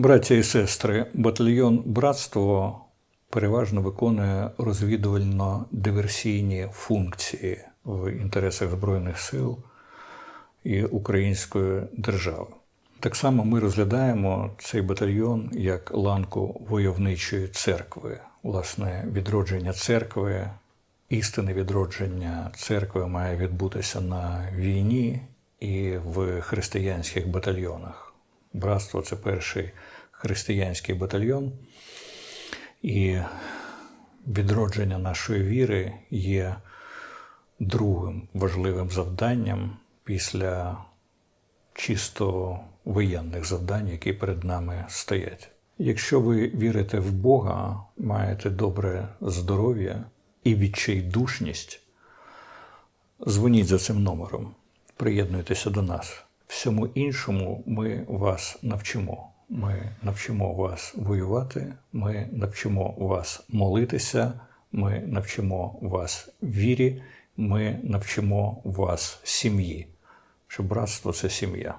Браття і сестри, батальйон Братство переважно виконує розвідувально-диверсійні функції в інтересах Збройних сил і української держави. Так само ми розглядаємо цей батальйон як ланку войовничої церкви. Власне, відродження церкви, істинне відродження церкви має відбутися на війні і в християнських батальйонах. Братство це перший християнський батальйон, і відродження нашої віри є другим важливим завданням після чисто воєнних завдань, які перед нами стоять. Якщо ви вірите в Бога, маєте добре здоров'я і відчайдушність, дзвоніть за цим номером, приєднуйтеся до нас. Всьому іншому ми вас навчимо. Ми навчимо вас воювати, ми навчимо вас молитися, ми навчимо вас вірі, ми навчимо вас сім'ї. Що братство це сім'я.